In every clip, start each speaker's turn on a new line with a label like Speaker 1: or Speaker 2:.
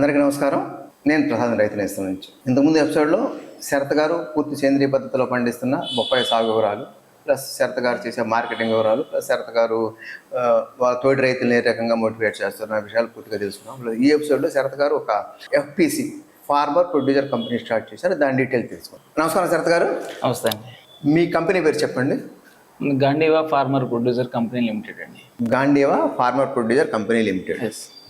Speaker 1: అందరికీ నమస్కారం. నేను ప్రసాద్ రైతు నేస్తం నుంచి. ఇంతకుముందు ఎపిసోడ్లో శరత్ గారు పూర్తి సేంద్రియ పద్ధతిలో పండిస్తున్న బొప్పాయి సాగు వివరాలు ప్లస్ శరత్ గారు చేసే మార్కెటింగ్ వివరాలు ప్లస్ శరత్ గారు తోటి రైతులను ఏ రకంగా మోటివేట్ చేస్తున్న విషయాలు పూర్తిగా తెలుసుకున్నాం. ఈ ఎపిసోడ్లో శరత్ గారు ఒక FPC farmer producer company start చేశారు. దాని డీటెయిల్ తెలుసుకున్నాం నమస్కారం శరత్ గారు.
Speaker 2: నమస్తే అండి.
Speaker 1: మీ కంపెనీ పేరు చెప్పండి.
Speaker 2: Gandhiva farmer producer company limited అండి.
Speaker 1: Gandhiva farmer producer company limited?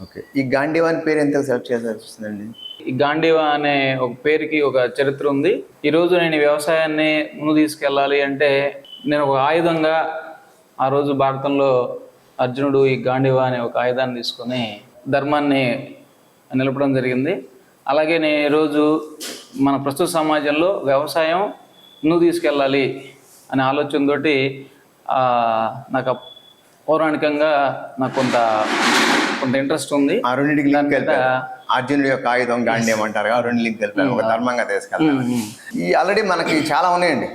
Speaker 1: Okay. ఈ గాంధీవా అని పేరు ఎంత సెలెక్ట్ చేయాల్సి వస్తుందండి
Speaker 2: ఈ గాంధీవా అనే ఒక పేరుకి ఒక చరిత్ర ఉంది. ఈరోజు నేను ఈ వ్యవసాయాన్ని ముందు తీసుకెళ్ళాలి అంటే నేను ఒక ఆయుధంగా ఆ రోజు భారతంలో అర్జునుడు ఈ గాంధీవా అనే ఒక ఆయుధాన్ని తీసుకొని ధర్మాన్ని నిలపడం జరిగింది. అలాగే నేను ఈరోజు మన ప్రస్తుత సమాజంలో వ్యవసాయం ముందుకు తీసుకెళ్ళాలి అనే ఆలోచనతోటి నాకు పౌరాణికంగా నాకు కొంత కొంత ఇంట్రెస్ట్ ఉంది.
Speaker 1: ఆ రెండింటికి లింక్ వెళ్తారు అర్జునుడి యొక్క ఆయుధం గాంధీయం అంటారు ఆ రెండు లింక్ వెళ్తారు ఒక ధర్మంగా తీసుకెళ్తారు. ఈ ఆల్రెడీ మనకి చాలా ఉన్నాయండి.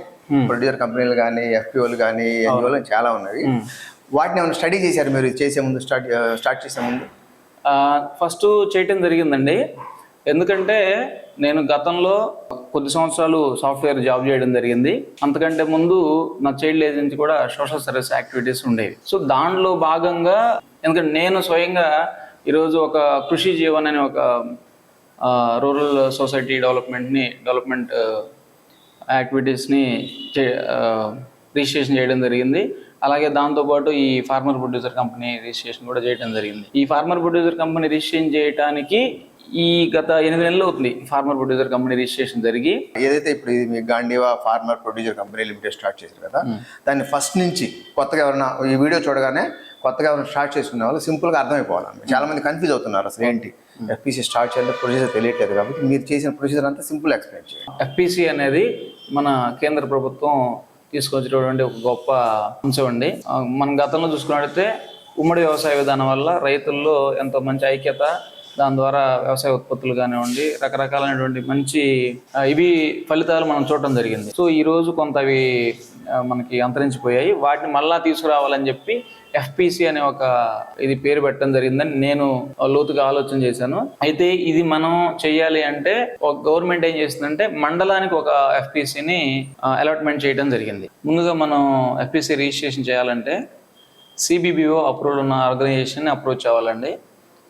Speaker 1: ప్రొడ్యూసర్ కంపెనీలు కానీ ఎఫ్పిఓలు కానీ ఎన్జిఓలు చాలా ఉన్నాయి వాటిని ఏమైనా స్టడీ చేశారు మీరు చేసే ముందు స్టార్ట్ స్టార్ట్ చేసే ముందు?
Speaker 2: ఫస్ట్ చేయటం జరిగిందండి. ఎందుకంటే నేను గతంలో కొద్ది సంవత్సరాలు సాఫ్ట్వేర్ జాబ్ చేయడం జరిగింది. అంతకంటే ముందు నా చైల్డ్ ఏజ్ నుంచి కూడా సోషల్ సర్వీస్ యాక్టివిటీస్ ఉండేవి. సో దానిలో భాగంగా ఎందుకంటే నేను స్వయంగా ఈరోజు ఒక కృషి జీవన్ అనే ఒక రూరల్ సొసైటీ డెవలప్మెంట్ని డెవలప్మెంట్ యాక్టివిటీస్ని చే రిజిస్ట్రేషన్ చేయడం జరిగింది. అలాగే దాంతోపాటు ఈ ఫార్మర్ ప్రొడ్యూసర్ కంపెనీ రిజిస్ట్రేషన్ కూడా చేయడం జరిగింది. ఈ ఫార్మర్ ప్రొడ్యూసర్ కంపెనీ రిజిస్ట్రేషన్ చేయడానికి ఈ గత ఎనిమిది నెలలు అవుతుంది. ఫార్మర్ ప్రొడ్యూసర్ కంపెనీ రిజిస్ట్రేషన్ జరిగి
Speaker 1: ఏదైతే ఇప్పుడు ఇది మీ Gandhiva farmer producer company limited start చేశారు కదా దాన్ని ఫస్ట్ నుంచి కొత్తగా ఎవరైనా ఈ వీడియో చూడగానే కొత్తగా ఎవరైనా స్టార్ట్ చేసుకునే వాళ్ళు సింపుల్గా అర్థమైపోవాలి చాలా మంది కన్ఫ్యూజ్ అవుతున్నారు అసలు ఏంటి? ఎఫ్పిసి స్టార్ట్ చేయాలంటే ప్రొసీజర్ తెలియట్లేదు కాబట్టి మీరు చేసిన ప్రొసీజర్ అంతా సింపుల్ ఎక్స్ప్లెయిన్ చేయండి.
Speaker 2: ఎఫ్పిసి అనేది మన కేంద్ర ప్రభుత్వం తీసుకొచ్చినటువంటి ఒక గొప్ప అంశం అండి. మనం గతంలో చూసుకున్నట్లయితే ఉమ్మడి వ్యవసాయ విధానం వల్ల రైతుల్లో ఎంతో మంచి ఐక్యత దాని ద్వారా వ్యవసాయ ఉత్పత్తులు కానివ్వండి రకరకాలైనటువంటి మంచి ఇవి ఫలితాలు మనం చూడటం జరిగింది. సో ఈ రోజు కొంత అవి మనకి అంతరించిపోయాయి. వాటిని మళ్ళా తీసుకురావాలని చెప్పి ఎఫ్పిసి అనే ఒక ఇది పేరు పెట్టడం జరిగిందని నేను లోతుగా ఆలోచన చేశాను. అయితే ఇది మనం చేయాలి అంటే ఒక గవర్నమెంట్ ఏం చేసిందంటే మండలానికి ఒక ఎఫ్పిసిని అలాట్మెంట్ చేయడం జరిగింది. ముందుగా మనం ఎఫ్పిసి రిజిస్ట్రేషన్ చేయాలంటే సిబిబిఓ అప్రూవల్ ఉన్న ఆర్గనైజేషన్ అప్రోచ్ అవ్వాలండి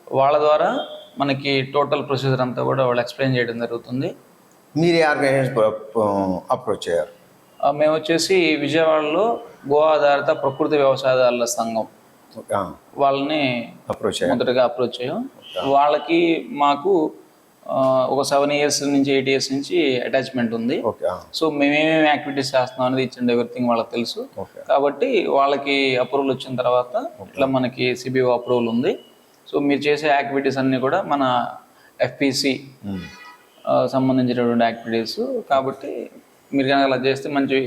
Speaker 2: వాళ్ళ ద్వారా మనకి టోటల్ ప్రొసీజర్ అంతా కూడా వాళ్ళు ఎక్స్ప్లెయిన్ చేయడం జరుగుతుంది.
Speaker 1: మీరు ఆర్గనైజేషన్ అప్రోచ్ అయ్యారు
Speaker 2: మేము వచ్చేసి విజయవాడలో గో ఆధారిత ప్రకృతి వ్యవసాయదారుల సంఘం. వాళ్ళని
Speaker 1: అప్రోచ్
Speaker 2: మొదటగా అప్రోచ్ అయ్యాం వాళ్ళకి మాకు ఒక సెవెన్ ఇయర్స్ నుంచి ఎయిట్ ఇయర్స్ నుంచి అటాచ్మెంట్ ఉంది. సో మేమేమేమి యాక్టివిటీస్ చేస్తున్నాం అనేది ఇచ్చిన ఎవ్రీథింగ్ వాళ్ళకి తెలుసు. కాబట్టి వాళ్ళకి అప్రూవల్ వచ్చిన తర్వాత ఇట్లా మనకి సిబిఓ అప్రూవల్ ఉంది. సో మీరు చేసే యాక్టివిటీస్ అన్నీ కూడా మన ఎఫ్పిసి సంబంధించినటువంటి యాక్టివిటీస్ కాబట్టి మీరు కనుక అలా చేస్తే మంచి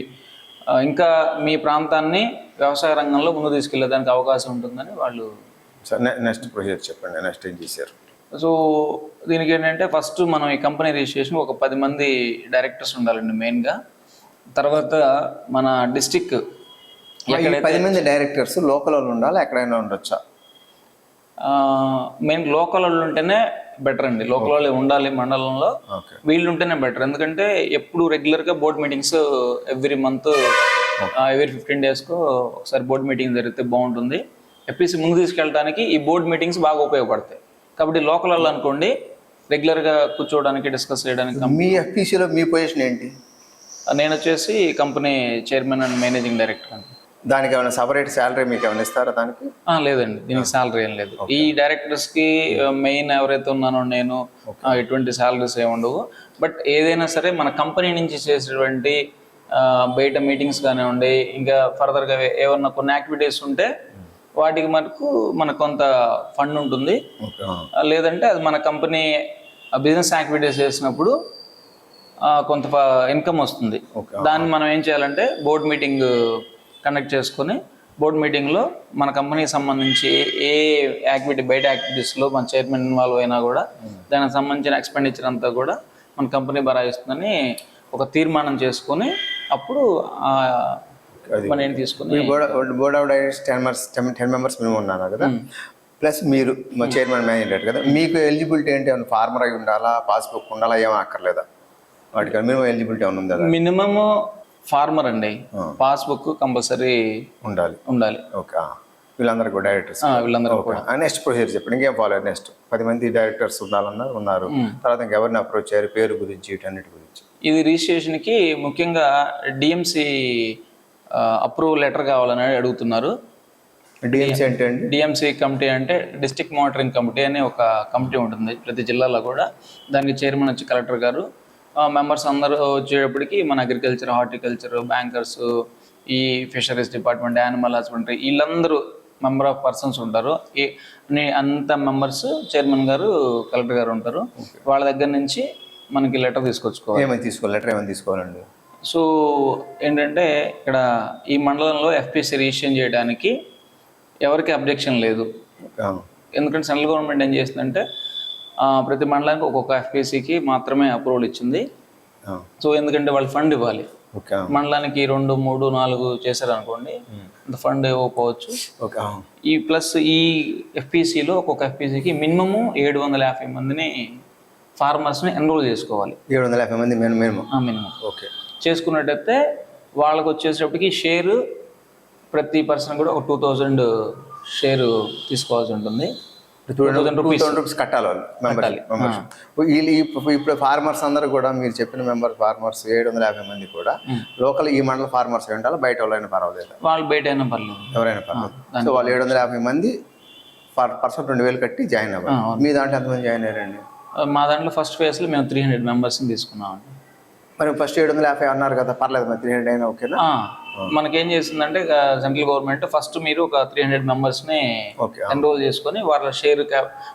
Speaker 2: ఇంకా మీ ప్రాంతాన్ని వ్యవసాయ రంగంలో ముందు తీసుకెళ్ళేదానికి అవకాశం ఉంటుందని వాళ్ళు
Speaker 1: సార్ నెక్స్ట్ ప్రొసీజర్ చెప్పండి నెక్స్ట్ ఏం చేశారు?
Speaker 2: సో దీనికి ఏంటంటే ఫస్ట్ మనం ఈ కంపెనీ రిజిస్ట్రేషన్ ఒక పది మంది డైరెక్టర్స్ ఉండాలండి మెయిన్గా. తర్వాత మన డిస్టిక్
Speaker 1: పది మంది డైరెక్టర్స్ లోకల్ వాళ్ళు ఉండాలి ఎక్కడైనా ఉండొచ్చా?
Speaker 2: మెయిన్ లోకల్ వాళ్ళు ఉంటేనే బెటర్ అండి. లోకల్ వాళ్ళు ఉండాలి మండలంలో. వీళ్ళు ఉంటేనే బెటర్ ఎందుకంటే ఎప్పుడు రెగ్యులర్గా board meetings every month every fifteen డేస్కు ఒకసారి బోర్డ్ మీటింగ్ జరిగితే బాగుంటుంది. ఎఫ్పీసీ ముందు తీసుకెళ్ళడానికి ఈ బోర్డ్ మీటింగ్స్ బాగా ఉపయోగపడతాయి. కాబట్టి లోకల్ వాళ్ళు అనుకోండి రెగ్యులర్గా కూర్చోవడానికి డిస్కస్ చేయడానికి
Speaker 1: మీ ఎఫ్పిసిలో మీ పొజిషన్ ఏంటి?
Speaker 2: నేను వచ్చేసి company chairman and managing director అండి.
Speaker 1: దానికి ఏమైనా సపరేట్ శాలరీ మీకు ఏమైనా ఇస్తారా దానికి?
Speaker 2: లేదండి. దీనికి శాలరీ ఏం లేదు. ఈ డైరెక్టర్స్కి మెయిన్ ఎవరైతే ఉన్నానో నేను ఎటువంటి శాలరీస్ ఏమి ఉండవు. బట్ ఏదైనా సరే మన కంపెనీ నుంచి చేసేటువంటి బయట మీటింగ్స్ కానివ్వండి ఇంకా ఫర్దర్గా ఏమన్నా కొన్ని యాక్టివిటీస్ ఉంటే వాటికి మనకు మనకు కొంత ఫండ్ ఉంటుంది. లేదంటే అది మన కంపెనీ బిజినెస్ యాక్టివిటీస్ చేసినప్పుడు కొంత ఇన్కమ్ వస్తుంది. దాన్ని మనం ఏం చేయాలంటే బోర్డ్ మీటింగ్ కండక్ట్ చేసుకొని బోర్డ్ మీటింగ్లో మన కంపెనీకి సంబంధించి ఏ యాక్టివిటీ బయట యాక్టివిటీస్లో మన చైర్మన్ ఇన్వాల్వ్ అయినా కూడా దానికి సంబంధించిన ఎక్స్పెండిచర్ అంతా కూడా మన కంపెనీ భరాయిస్తుందని ఒక తీర్మానం చేసుకొని అప్పుడు మనీని తీసుకుని
Speaker 1: board board of directors ten members ten members మేము ఉన్నాను కదా? ప్లస్ మీరు మా చైర్మన్ మేనేజర్ కదా? మీకు ఎలిజిబిలిటీ ఏంటి? ఏమైనా ఫార్మర్ అయి ఉండాలా? పాస్బుక్ ఉండాలా? ఏమీ అక్కర్లేదా? వాటికి మినిమం ఎలిజిబిలిటీ ఏమైనా ఉందా?
Speaker 2: మినిమమ్ ఫార్మర్ అండి. పాస్బుక్ కంపల్సరీ
Speaker 1: ఉండాలి.
Speaker 2: ఉండాలి.
Speaker 1: ఓకే. వీళ్ళందరూ కూడా డైరెక్టర్స్.
Speaker 2: వీళ్ళందరూ కూడా.
Speaker 1: నెక్స్ట్ ప్రొసీజర్ చెప్పండి. ఇంకేం ఫాలో నెక్స్ట్. పది మంది డైరెక్టర్స్ ఉండాలన్నారు ఉన్నారు. తర్వాత ఇంకెవరిని అప్రోచ్ అయ్యారు పేరు గురించి వీటన్నిటి గురించి.
Speaker 2: ఇది రిజిస్ట్రేషన్కి ముఖ్యంగా డిఎంసి అప్రూవల్ లెటర్ కావాలని అడుగుతున్నారు.
Speaker 1: డిఎంసీ అంటే అండి?
Speaker 2: డిఎంసి కమిటీ అంటే డిస్ట్రిక్ట్ మానిటరింగ్ కమిటీ అనే ఒక కమిటీ ఉంటుంది. ప్రతి జిల్లాలో కూడా. దానికి చైర్మన్ వచ్చి కలెక్టర్ గారు మెంబర్స్ అందరూ వచ్చేటప్పటికి మన అగ్రికల్చర్ హార్టికల్చర్ బ్యాంకర్స్ ఈ ఫిషరీస్ డిపార్ట్మెంట్ యానిమల్ హస్బెండరీ వీళ్ళందరూ మెంబర్ ఆఫ్ పర్సన్స్ ఉంటారు. ఈ అంత మెంబర్స్ చైర్మన్ గారు కలెక్టర్ గారు ఉంటారు. వాళ్ళ దగ్గర నుంచి మనకి లెటర్ తీసుకొచ్చుకోవాలి.
Speaker 1: ఏమైనా తీసుకోవాలి? లెటర్ ఏమైనా తీసుకోవాలండి?
Speaker 2: సో ఏంటంటే ఇక్కడ ఈ మండలంలో ఎఫ్పిసి రిజిస్ట్రేషన్ చేయడానికి ఎవరికి అబ్జెక్షన్ లేదు. ఎందుకంటే సెంట్రల్ గవర్నమెంట్ ఏం చేస్తుందంటే ప్రతి మండలానికి ఒక్కొక్క ఎఫ్పిసికి మాత్రమే అప్రూవల్ ఇచ్చింది. సో ఎందుకంటే వాళ్ళు ఫండ్ ఇవ్వాలి. మండలానికి రెండు మూడు నాలుగు చేశారనుకోండి అంత ఫండ్ ఇవ్వకపోవచ్చు. ఈ ప్లస్ ఈ ఎఫ్పిసిలో ఒక్కొక్క ఎఫ్పిసికి మినిమము ఏడు వందల యాభై మందిని ఫార్మర్స్ని ఎన్రోల్ చేసుకోవాలి.
Speaker 1: ఏడు వందల యాభై మంది మినిమం. ఓకే.
Speaker 2: చేసుకున్నట్టయితే వాళ్ళకి వచ్చేటప్పటికి షేరు ప్రతి పర్సన్ కూడా ఒక టూ థౌజండ్ షేరు తీసుకోవాల్సి ఉంటుంది.
Speaker 1: టూ థౌసండ్ రూపీస్ కట్టాలి వాళ్ళు వీళ్ళు ఇప్పుడు ఫార్మర్స్ అందరూ కూడా మీరు చెప్పిన మెంబర్ ఫార్మర్స్ ఏడు వందల యాభై మంది కూడా లోకల్ ఈ మండల ఫార్మర్స్ అయి ఉండాలి? బయట వాళ్ళైనా పర్వాలేదు?
Speaker 2: వాళ్ళు బయట అయినా పర్లేదు.
Speaker 1: ఎవరైనా పర్వాలేదు సో వాళ్ళు ఏడు వందల యాభై మంది పర్ పర్సన్ రెండు వేలు కట్టి జాయిన్ అవ్వాలి. మీ దాంట్లో ఎంతమంది జాయిన్ అయ్యారండి?
Speaker 2: మా దాంట్లో ఫస్ట్ ఫేజ్లో మేము త్రీ హండ్రెడ్ మెంబర్స్ని తీసుకున్నామండి.
Speaker 1: మరి ఫస్ట్ ఏడు వందల యాభై అన్నారు కదా పర్లేదు మరి త్రీ హండ్రెడ్ అయినా ఓకేనా?
Speaker 2: మనకేం చేసిందంటే సెంట్రల్ గవర్నమెంట్ ఫస్ట్ మీరు ఒక త్రీ హండ్రెడ్ మెంబర్స్ని ఎన్రోల్ చేసుకొని వాళ్ళ షేర్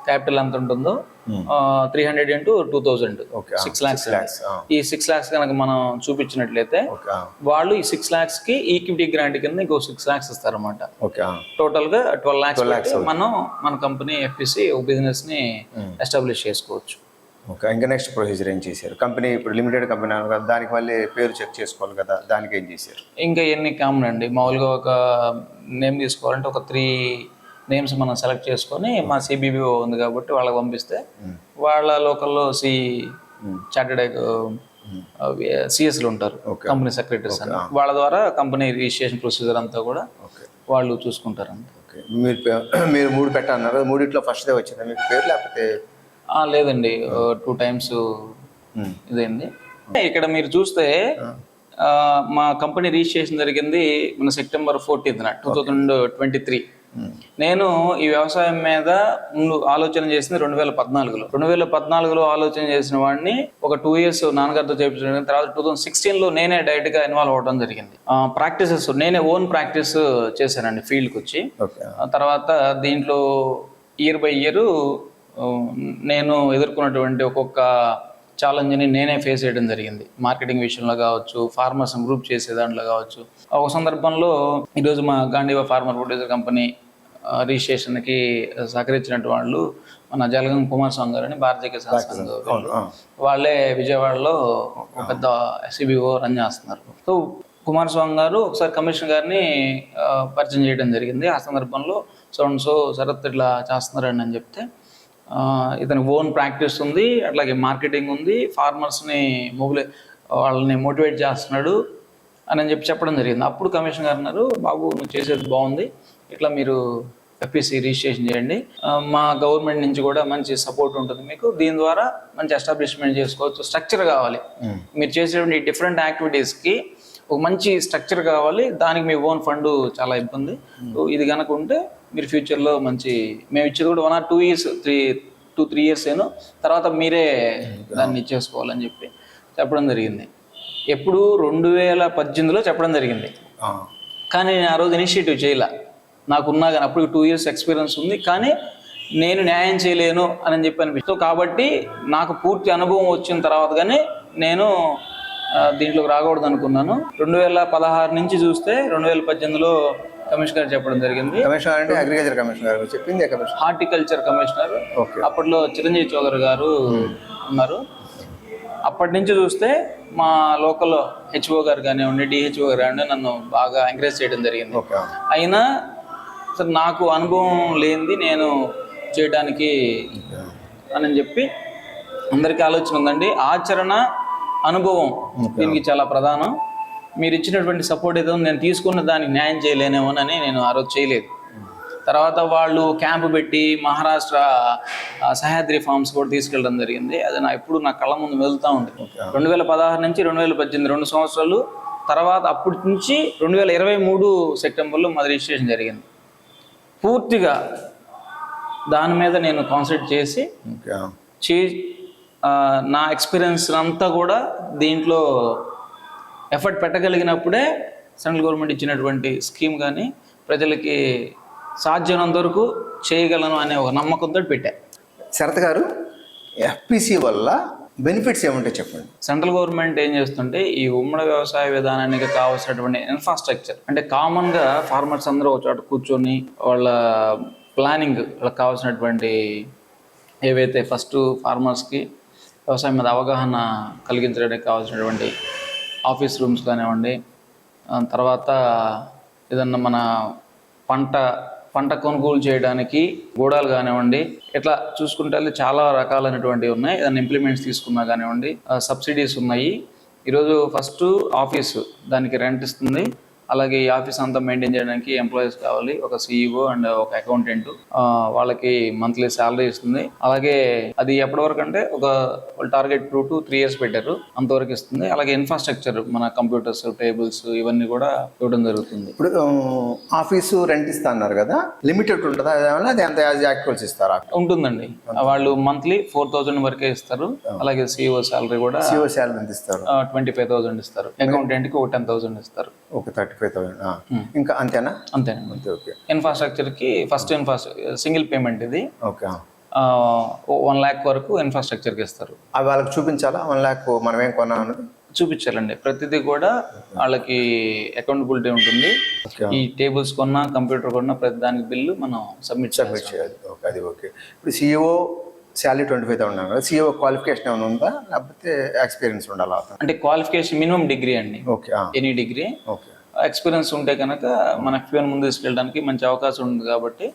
Speaker 2: క్యాపిటల్ ఎంత ఉంటుందో three hundred into two thousand six lakhs ఈ సిక్స్ ల్యాక్స్ కనుక మనం చూపించినట్లయితే వాళ్ళు ఈ సిక్స్ ల్యాక్స్కి ఈక్విటీ గ్రాంట్ కింద ఇంకో సిక్స్ ల్యాక్స్ ఇస్తారన్నమాట.
Speaker 1: ఓకే
Speaker 2: టోటల్గా ట్వెల్వ్ ల్యాక్స్ మనం మన కంపెనీ ఎఫ్పిసి ఒక బిజినెస్ని ఎస్టాబ్లిష్ చేసుకోవచ్చు.
Speaker 1: ఓకే ఇంకా నెక్స్ట్ ప్రొసీజర్ ఏం చేశారు? కంపెనీ ఇప్పుడు లిమిటెడ్ కంపెనీ అన్నారు కదా దానికి మళ్ళీ పేరు చెక్ చేసుకోవాలి కదా దానికి ఏం చేశారు?
Speaker 2: ఇంకా ఎన్ని కామన్ అండి? మామూలుగా ఒక నేమ్ తీసుకోవాలంటే ఒక త్రీ నేమ్స్ మనం సెలెక్ట్ చేసుకొని మా సిబిబిఓ ఉంది కాబట్టి వాళ్ళకి పంపిస్తే వాళ్ళ లోకల్లో సి చార్టెడ్ సిఎస్లు ఉంటారు. కంపెనీ సెక్రటరీస్ అని వాళ్ళ ద్వారా కంపెనీ రిజిస్ట్రేషన్ ప్రొసీజర్ అంతా కూడా వాళ్ళు చూసుకుంటారండి.
Speaker 1: ఓకే మీరు మీరు మూడు పెట్టన్నారు మూడిట్లో ఫస్ట్దే వచ్చిందా? మీకు పేరు లేకపోతే
Speaker 2: లేదండి. Two times. ఇదైంది. ఇక్కడ మీరు చూస్తే మా కంపెనీ రిజిస్ట్రేషన్ జరిగింది మన సెప్టెంబర్ ఫోర్టీన్త్న టూ థౌజండ్ ట్వంటీ త్రీ. నేను ఈ వ్యవసాయం మీద ముందు ఆలోచన చేసింది రెండు వేల పద్నాలుగులో. రెండు వేల పద్నాలుగులో ఆలోచన చేసిన వాడిని ఒక టూ ఇయర్స్ నాన్నగారితో చేయించడం తర్వాత టూ థౌసండ్ సిక్స్టీన్లో నేనే డైరెక్ట్గా ఇన్వాల్వ్ అవ్వడం జరిగింది. ప్రాక్టీసెస్ నేనే ఓన్ ప్రాక్టీస్ చేశానండి ఫీల్డ్కి వచ్చి తర్వాత దీంట్లో ఇయర్ బై ఇయర్ నేను ఎదుర్కొన్నటువంటి ఒక్కొక్క ఛాలెంజ్ని నేనే ఫేస్ చేయడం జరిగింది. మార్కెటింగ్ విషయంలో కావచ్చు ఫార్మర్స్ గ్రూప్ చేసే దాంట్లో కావచ్చు. ఒక సందర్భంలో ఈరోజు మా గాంధీవా ఫార్మర్ ప్రొడ్యూసర్ కంపెనీ రిజిస్ట్రేషన్కి సహకరించినట్టు వాళ్ళు మన జలగం కుమారస్వామి గారు అని భారతీయ
Speaker 1: ఆ.
Speaker 2: వాళ్ళే విజయవాడలో పెద్ద ఎస్సీబీఓ రన్ చేస్తున్నారు. సో కుమారస్వామి గారు ఒకసారి కమిషనర్ గారిని పరిచయం చేయడం జరిగింది. ఆ సందర్భంలో సో అండ్ సో శరత్ ఇట్లా చేస్తున్నారండి అని చెప్తే ఇతని ఓన్ ప్రాక్టీస్ ఉంది అట్లాగే మార్కెటింగ్ ఉంది ఫార్మర్స్ని మొబిలై వాళ్ళని మోటివేట్ చేస్తున్నాడు అని అని చెప్పి చెప్పడం జరిగింది. అప్పుడు కమిషనర్ గారు అన్నారు బాబు నువ్వు చేసేది బాగుంది ఇట్లా మీరు ఎఫ్పిసి రిజిస్ట్రేషన్ చేయండి. మా గవర్నమెంట్ నుంచి కూడా మంచి సపోర్ట్ ఉంటుంది మీకు. దీని ద్వారా మంచి ఎస్టాబ్లిష్మెంట్ చేసుకోవచ్చు స్ట్రక్చర్ కావాలి. మీరు చేసేటువంటి డిఫరెంట్ యాక్టివిటీస్కి ఒక మంచి స్ట్రక్చర్ కావాలి. దానికి మీ ఓన్ ఫండ్ చాలా ఇబ్బంది. సో ఇది కనుక ఉంటే మీరు ఫ్యూచర్లో మంచి మేము ఇచ్చేది కూడా one or two years three two three years ఏను. తర్వాత మీరే దాన్ని ఇచ్చేసుకోవాలని చెప్పి చెప్పడం జరిగింది. ఎప్పుడు రెండు వేల పద్దెనిమిదిలో చెప్పడం జరిగింది. కానీ నేను ఆ రోజు ఇనిషియేటివ్ చేయలే. నాకున్నా కానీ అప్పుడు టూ ఇయర్స్ ఎక్స్పీరియన్స్ ఉంది. కానీ నేను న్యాయం చేయలేను అని చెప్పి అనిపిస్తుంది. కాబట్టి నాకు పూర్తి అనుభవం వచ్చిన తర్వాత కానీ నేను దీంట్లోకి రాకూడదు అనుకున్నాను రెండు వేల పదహారు నుంచి చూస్తే రెండు వేల పద్దెనిమిదిలో కమిషనర్ గారు చెప్పడం జరిగింది.
Speaker 1: కమిషనర్ అంటే అగ్రికల్చర్ కమిషనర్ గారు చెప్పింది కమిషనర్.
Speaker 2: Horticulture commissioner. అప్పట్లో చిరంజీవి చౌదరి గారు ఉన్నారు. అప్పటి నుంచి చూస్తే మా లోకల్ హెచ్ఓ గారు కానివ్వండి డిహెచ్ఓ గారు కానివ్వండి నన్ను బాగా ఎంకరేజ్ చేయడం జరిగింది. అయినా సార్ నాకు అనుభవం లేనిది నేను చేయడానికి అని చెప్పి అందరికీ ఆలోచన ఉందండి. ఆచరణ అనుభవం దీనికి చాలా ప్రధానం. మీరు ఇచ్చినటువంటి సపోర్ట్ ఏదో నేను తీసుకున్న దానికి న్యాయం చేయలేనేమోనని నేను ఆ రోజు చేయలేదు. తర్వాత వాళ్ళు క్యాంప్ పెట్టి మహారాష్ట్ర సహ్యాద్రి ఫార్మ్స్ కూడా తీసుకెళ్ళడం జరిగింది. అది నా ఎప్పుడు నా కళ్ళ ముందు వెళ్తూ ఉంటుంది రెండు వేల పదహారు నుంచి రెండు వేల పద్దెనిమిది రెండు సంవత్సరాలు తర్వాత అప్పటి నుంచి రెండు వేల ఇరవై మూడు సెప్టెంబర్లో మాది రిజిస్ట్రేషన్ జరిగింది. పూర్తిగా దాని మీద నేను కాన్సన్ట్రేట్ చేసి చే నా ఎక్స్పీరియన్స్ అంతా కూడా దీంట్లో ఎఫర్ట్ పెట్టగలిగినప్పుడే సెంట్రల్ గవర్నమెంట్ ఇచ్చినటువంటి స్కీమ్ కానీ ప్రజలకి సాధ్యమైనంత వరకు చేయగలను అనే ఒక నమ్మకంతో పెట్టా.
Speaker 1: శరత్ గారు ఎఫ్పిసి వల్ల బెనిఫిట్స్ ఏముంటాయి చెప్పండి?
Speaker 2: సెంట్రల్ గవర్నమెంట్ ఏం చేస్తుంటే ఈ ఉమ్మడి వ్యవసాయ విధానానికి కావాల్సినటువంటి ఇన్ఫ్రాస్ట్రక్చర్ అంటే కామన్గా ఫార్మర్స్ అందరూ ఒక చోట కూర్చొని వాళ్ళ ప్లానింగ్ వాళ్ళకి కావాల్సినటువంటి ఏవైతే ఫస్ట్ ఫార్మర్స్కి వ్యవసాయం మీద అవగాహన కలిగించడానికి కావాల్సినటువంటి ఆఫీస్ రూమ్స్ కానివ్వండి తర్వాత ఏదన్నా మన పంట పంట కొనుగోలు చేయడానికి గూడాలు కానివ్వండి ఇట్లా చూసుకుంటే చాలా రకాలైనటువంటివి ఉన్నాయి. ఏదైనా ఇంప్లిమెంట్స్ తీసుకున్నా కానివ్వండి సబ్సిడీస్ ఉన్నాయి. ఈరోజు ఫస్ట్ ఆఫీసు దానికి రెంట్ ఇస్తుంది. అలాగే ఈ ఆఫీస్ అంతా మెయింటైన్ చేయడానికి ఎంప్లాయీస్ కావాలి ఒక సీఈఓ అండ్ ఒక అకౌంటెంట్ వాళ్ళకి మంత్లీ శాలరీ ఇస్తుంది. అలాగే అది ఎప్పటి వరకు అంటే ఒక target two to three years పెట్టారు అంతవరకు ఇస్తుంది. అలాగే ఇన్ఫ్రాస్ట్రక్చర్ మన కంప్యూటర్స్ టేబుల్స్ ఇవన్నీ కూడా ఇవ్వడం జరుగుతుంది.
Speaker 1: ఇప్పుడు ఆఫీసు రెంట్ ఇస్తా అన్నారు కదా లిమిటెడ్ ఉంటుందా? ఏమన్నా అది ఎంత యాజ్ యాక్చువల్స్ ఇస్తారా?
Speaker 2: ఉంటుందండి. వాళ్ళు మంత్లీ ఫోర్ థౌజండ్ వరకే ఇస్తారు. అలాగే సిఇఓ శాలరీ కూడా
Speaker 1: సిఓ శాలరీ ఎంత ఇస్తారు?
Speaker 2: ట్వంటీ ఫైవ్ థౌసండ్ ఇస్తారు. అకౌంటెంట్కి ఒక టెన్ థౌసండ్ ఇస్తారు.
Speaker 1: ఒక థర్టీ ఫైవ్ థౌసండ్. ఇంకా అంతేనా?
Speaker 2: అంతేనండి
Speaker 1: అంతే ఓకే.
Speaker 2: ఇన్ఫ్రాస్ట్రక్చర్కి ఫస్ట్ ఇన్ఫ్రాస్ట్రక్చర్ సింగిల్ పేమెంట్ ఇది.
Speaker 1: ఓకే
Speaker 2: వన్ ల్యాక్ వరకు ఇన్ఫ్రాస్ట్రక్చర్కి ఇస్తారు.
Speaker 1: అవి వాళ్ళకి చూపించాలా? వన్ ల్యాక్ మనం ఏం కొన్నాం అన్నది
Speaker 2: చూపించాలండి. ప్రతిదీ కూడా వాళ్ళకి అకౌంటబిలిటీ ఉంటుంది.
Speaker 1: ఓకే.
Speaker 2: ఈ టేబుల్స్ కొన్నా కంప్యూటర్ కొన్నా ప్రతి దానికి బిల్లు మనం సబ్మిట్
Speaker 1: సబ్మిట్ చేయాలి. ఓకే అది ఓకే. ఇప్పుడు CEO salary twenty five thousand కదా సిఇఓ క్వాలిఫికేషన్ ఏమైనా ఉందా? లేకపోతే ఎక్స్పీరియన్స్ ఉండాలా
Speaker 2: అంటే క్వాలిఫికేషన్ మినిమం డిగ్రీ అండి.
Speaker 1: Okay
Speaker 2: any degree
Speaker 1: okay
Speaker 2: experience ఉంటే కనుక మన ఎఫ్పిఎన్ ముందు తీసుకెళ్ళడానికి మంచి అవకాశం ఉంది కాబట్టి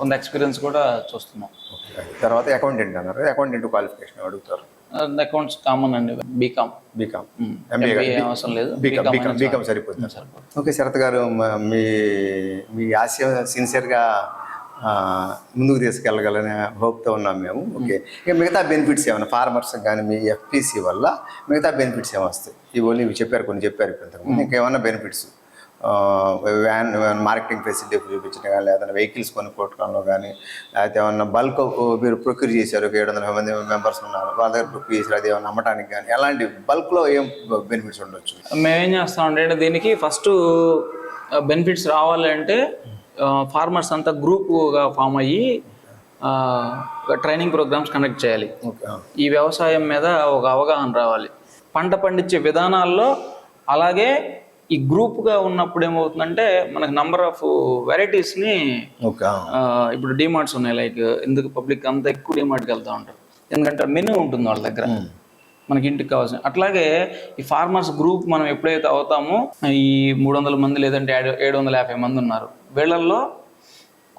Speaker 2: కొంత ఎక్స్పీరియన్స్ కూడా చూస్తున్నాం.
Speaker 1: ఓకే తర్వాత అకౌంటెంట్ అన్నారు. అకౌంటెంట్ క్వాలిఫికేషన్ అడుగుతారు.
Speaker 2: అకౌంట్స్ కామన్ అండి. బీకామ్
Speaker 1: బీకామ్
Speaker 2: ఎంబీఏ అవసరం లేదు.
Speaker 1: బీకామ్ సరిపోతుంది. ఓకే శరత్ గారు మీ మీ ఆశయం సిన్సియర్గా ముందుకు తీసుకెళ్ళగలనే హోప్తో ఉన్నాం మేము. ఓకే. ఇక మిగతా బెనిఫిట్స్ ఏమైనా ఫార్మర్స్ కానీ మీ ఎఫ్పిసి వల్ల మిగతా బెనిఫిట్స్ ఏమి వస్తాయి? ఇవన్నీ ఇవి చెప్పారు కొన్ని చెప్పారు ఇప్పుడు ఇంతకుముందు ఇంకేమన్నా బెనిఫిట్స్? వ్యాన్ మార్కెటింగ్ ఫెసిలిటీ చూపించడం కానీ లేదా వెహికల్స్ కొనుక్కోవడంలో కానీ లేకపోతే ఏమన్నా బల్క్ మీరు ప్రొక్యూర్ చేశారు ఒక ఏడు వందల మంది మెంబర్స్ ఉన్నారు వాళ్ళ దగ్గర ప్రొక్యూర్ చేశారు అది ఏమన్నా అమ్మటానికి కానీ ఎలాంటి బల్క్లో ఏం బెనిఫిట్స్ ఉండొచ్చు?
Speaker 2: మేమేం చేస్తామంటే దీనికి ఫస్ట్ బెనిఫిట్స్ రావాలంటే ఫార్మర్స్ అంతా గ్రూప్గా ఫామ్ అయ్యి ట్రైనింగ్ ప్రోగ్రామ్స్ కండక్ట్ చేయాలి. ఈ వ్యవసాయం మీద ఒక అవగాహన రావాలి. పంట పండించే విధానాల్లో అలాగే ఈ గ్రూప్గా ఉన్నప్పుడు ఏమవుతుందంటే మనకు నంబర్ ఆఫ్ వెరైటీస్ని ఇప్పుడు డిమార్ట్స్ ఉన్నాయి లైక్ ఎందుకు పబ్లిక్ అంతా ఎక్కువ డిమార్ట్కి వెళ్తూ ఉంటారు. ఎందుకంటే మెనూ ఉంటుంది వాళ్ళ దగ్గర. మనకి ఇంటికి కావాల్సిన అట్లాగే ఈ ఫార్మర్స్ గ్రూప్ మనం ఎప్పుడైతే అవుతామో ఈ మూడు వందల మంది లేదంటే ఏడు ఏడు వందల యాభై మంది ఉన్నారు. వీళ్ళల్లో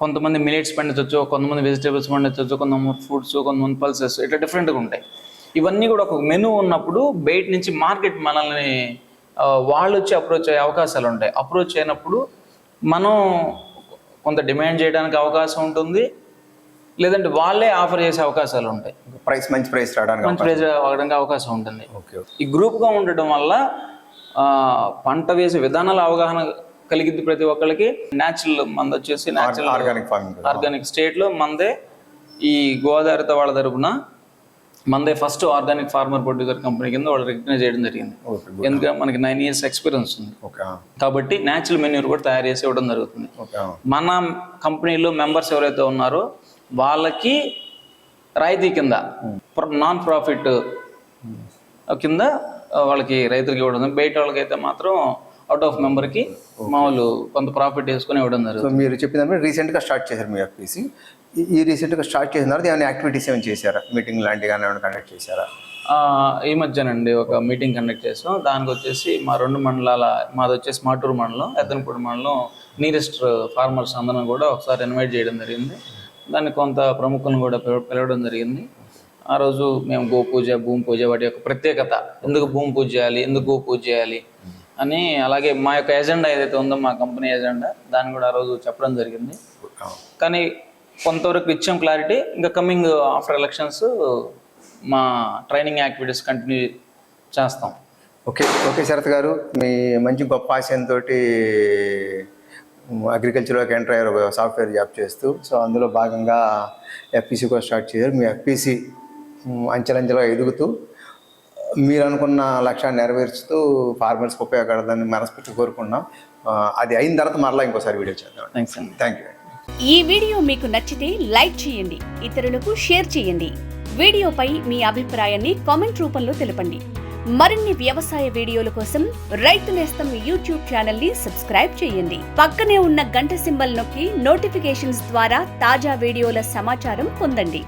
Speaker 2: కొంతమంది మిలెట్స్ పండించవచ్చు కొంతమంది వెజిటేబుల్స్ పండించవచ్చు కొంతమంది ఫ్రూట్స్ కొంతమంది పల్సెస్ ఇట్లా డిఫరెంట్గా ఉంటాయి. ఇవన్నీ కూడా ఒక మెనూ ఉన్నప్పుడు బయట నుంచి మార్కెట్ మనల్ని వాళ్ళు వచ్చి అప్రోచ్ అయ్యే అవకాశాలు ఉంటాయి. అప్రోచ్ అయినప్పుడు మనం కొంత డిమాండ్ చేయడానికి అవకాశం ఉంటుంది. లేదంటే వాళ్ళే ఆఫర్ చేసే అవకాశాలు ఉంటాయి.
Speaker 1: ప్రైస్ మంచి ప్రైస్ రావడానికి
Speaker 2: మంచి ప్రైజ్ అవ్వడానికి అవకాశం ఉంటుంది. ఈ గ్రూప్గా ఉండటం వల్ల పంట వేసే విధానాల అవగాహన కలిగింది ప్రతి ఒక్కరికి న్యాచురల్ మంది వచ్చేసి న్యాచురల్
Speaker 1: ఆర్గానిక్ ఫార్మింగ్
Speaker 2: ఆర్గానిక్ స్టేట్లో మందే ఈ గోదావరితో వాళ్ళ తరపున మందే first organic farmer producer company కింద వాళ్ళు రికగ్నైజ్ చేయడం జరిగింది. ఎందుకంటే మనకి నైన్ ఇయర్స్ ఎక్స్పీరియన్స్ ఉంది.
Speaker 1: ఓకే
Speaker 2: కాబట్టి న్యాచురల్ మెన్యూర్ కూడా తయారు చేసి ఇవ్వడం జరుగుతుంది.
Speaker 1: ఓకే
Speaker 2: మన కంపెనీలో మెంబర్స్ ఎవరైతే ఉన్నారో వాళ్ళకి రాయితీ కింద నాన్ ప్రాఫిట్ కింద ఆ, వాళ్ళకి రైతులకి ఇవ్వడం. బయట వాళ్ళకైతే మాత్రం అవుట్ ఆఫ్ మెంబర్కి మామూలు కొంత ప్రాఫిట్ వేసుకొని ఇవ్వడం జరుగుతుంది.
Speaker 1: సో మీరు చెప్పిన దాన్ని రీసెంట్గా స్టార్ట్ చేశారు మీ ఎఫ్పిసి ఈ రీసెంట్గా స్టార్ట్ చేసిన తర్వాత ఏమైనా యాక్టివిటీస్ ఏమైనా చేశారా? మీటింగ్ లాంటివి కానీ ఏమైనా కండక్ట్ చేశారా?
Speaker 2: ఈ మధ్యనండి ఒక మీటింగ్ కండక్ట్ చేసాం దానికి వచ్చేసి మా రెండు మండలాల మాది వచ్చేసి మాటూరు మండలం ఎద్దనపూడి మండలం నియరెస్ట్ ఫార్మర్స్ అందరం కూడా ఒకసారి ఇన్వైట్ చేయడం జరిగింది. దానికి కొంత ప్రముఖులను కూడా పిల- పిలవడం జరిగింది. ఆ రోజు మేము గో పూజ భూమి పూజ వాటి యొక్క ప్రత్యేకత. ఎందుకు భూమి పూజ చేయాలి? ఎందుకు గో పూజ చేయాలి? అని అలాగే మా యొక్క ఎజెండా ఏదైతే ఉందో మా కంపెనీ ఎజెండా దాన్ని కూడా ఆ రోజు చెప్పడం జరిగింది. కానీ కొంతవరకు ఇచ్చాం క్లారిటీ. ఇంకా కమింగ్ ఆఫ్టర్ ఎలక్షన్స్ మా ట్రైనింగ్ యాక్టివిటీస్ కంటిన్యూ చేస్తాం.
Speaker 1: ఓకే ఓకే శరత్ గారు మీ మంచి గొప్ప ఆశయంతో అగ్రికల్చర్లోకి ఎంటర్ అయ్యారు ఒక సాఫ్ట్వేర్ జాబ్ చేస్తూ. సో అందులో భాగంగా ఎఫ్పిసి కూడా స్టార్ట్ చేశారు. మీ ఎఫ్పిసి అంచెలంచెలుగా ఎదుగుతూ మీరు అనుకున్న లక్ష్యాన్ని నెరవేర్చుతూ ఫార్మర్స్కి ఉపయోగపడదని మనస్ఫూర్తి కోరుకున్నాం అది అయిన తర్వాత మరలా ఇంకోసారి వీడియో చేద్దాం.
Speaker 2: థ్యాంక్స్ అండి.
Speaker 1: థ్యాంక్ యూ
Speaker 3: ఈ వీడియో మీకు నచ్చితే లైక్ చేయండి ఇతరులకు షేర్ చేయండి. వీడియోపై మీ అభిప్రాయాన్ని కామెంట్ రూపంలో తెలపండి. మరిన్ని వ్యవసాయ వీడియోల కోసం రైతు నేస్తం యూట్యూబ్ ఛానల్ని సబ్స్క్రైబ్ చేయండి. పక్కనే ఉన్న గంట సింబల్ నొక్కి నోటిఫికేషన్స్ ద్వారా తాజా వీడియోల సమాచారం పొందండి.